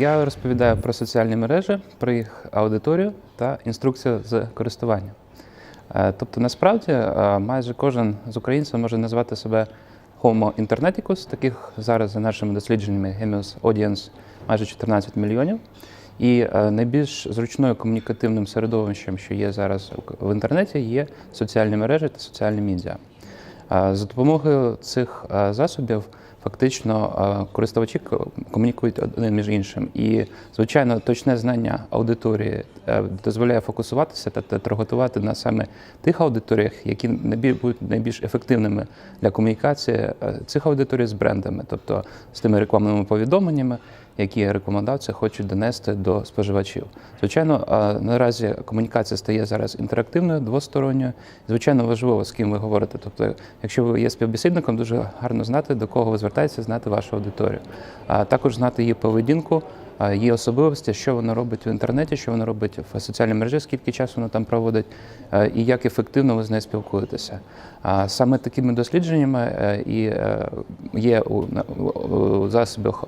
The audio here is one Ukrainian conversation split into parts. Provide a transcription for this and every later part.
Я розповідаю про соціальні мережі, про їх аудиторію та інструкцію з користування. Е, Тобто, насправді, е, майже кожен з українців може назвати себе Homo Interneticus, таких зараз за нашими дослідженнями Gemius Audience майже 14 мільйонів. І е, найбільш зручною комунікативним середовищем, що є зараз в інтернеті, є соціальні мережі та соціальні медіа. За допомогою цих засобів фактично користувачі комунікують один між іншим. І, звичайно, точне знання аудиторії е, дозволяє фокусуватися та та таргетувати на саме тих аудиторіях, які будуть найбільш ефективними для комунікації е, цих аудиторій з брендами, тобто з тими рекламними повідомленнями, які рекомендації хочуть донести до споживачів. Звичайно, наразі комунікація стає зараз інтерактивною, двосторонньою. Звичайно, важливо, з ким ви говорите. Тобто, якщо ви є співбесідником, дуже гарно знати, до кого ви звертаєтеся, знати вашу аудиторію. А також знати її поведінку, її особливості, що вона робить в інтернеті, що вона робить в соціальній мережі, скільки часу вона там проводить, е, і як ефективно ви з нею спілкуєтеся. Саме такими дослідженнями е, і е, є у засобах,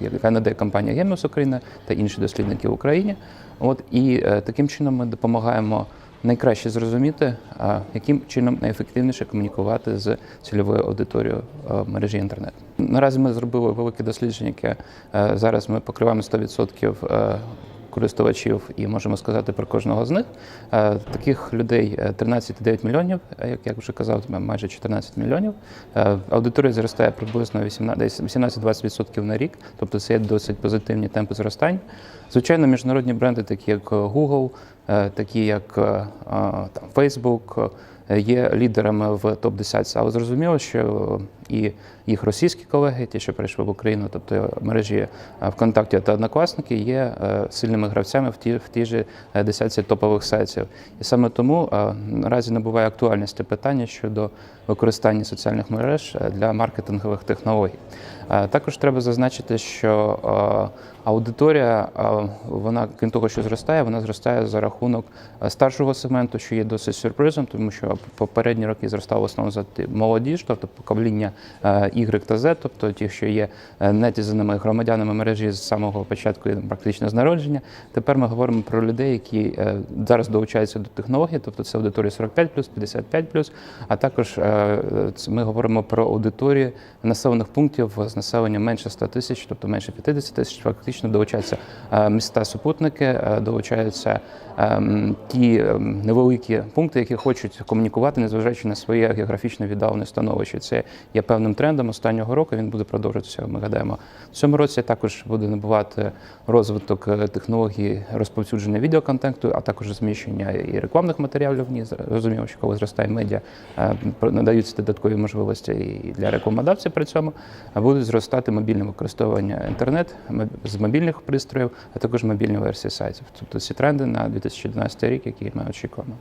яка надає компанія Геміус Україна та інші дослідники в Україні. От і таким чином ми допомагаємо найкраще зрозуміти, яким чином найефективніше комунікувати з цільовою аудиторією е, мережі інтернет. Наразі ми зробили велике дослідження, яке е, зараз ми покриваємо 100% е, користувачів і можемо сказати про кожного з них. Е, Таких людей е, 13,9 мільйонів, е, як я вже казав, майже 14 мільйонів. Е, Аудиторія зростає приблизно 18 десь 18-20% на рік, тобто це є досить позитивні темпи зростання. Звичайно, міжнародні бренди, такі як Google, е, такі як е, е, там, Facebook, е, є лідерами в топ-10. Але зрозуміло, що і їх російські колеги, ті, що прийшли в Україну, тобто мережі е, ВКонтакті та Однокласники, є е, сильними гравцями в ті в тій же е, десятці топових сайтів. І саме тому е, наразі набуває актуальності питання щодо використання соціальних мереж е, для маркетингових технологій. Е, Також треба зазначити, що е, аудиторія, вона крім того, що зростає, вона зростає за рахунок е, старшого сегменту, що є досить сюрпризом, тому що попередні роки зростав в основному за молодіж, тобто покоління е, Y та Z, тобто ті, що є е, нетізаними громадянами мережі з самого початку практично з народження. Тепер ми говоримо про людей, які зараз долучаються до технологій, тобто це аудиторія 45 55 а також ми говоримо про аудиторії населених пунктів з населенням менше 100 тисяч, тобто менше 50 тисяч, фактично долучаються е, міста супутники, е, долучаються ем, ті невеликі пункти, які хочуть комунікувати, незважаючи на своє географічно віддалене становище. Це є певним трендом останнього року. Він буде продовжуватися. Ми гадаємо, в цьому році також буде набувати розвиток е, технології розповсюдження відеоконтенту, а також зміщення і рекламних матеріалів. в ній. Зрозуміло, що коли зростає медіа, е, надаються додаткові можливості і для рекламодавців при цьому. Будуть зростати мобільне використовування інтернет з мобільних пристроїв, а також мобільні версії сайтів. Тобто ці тренди на 2012 рік, які ми очікуємо.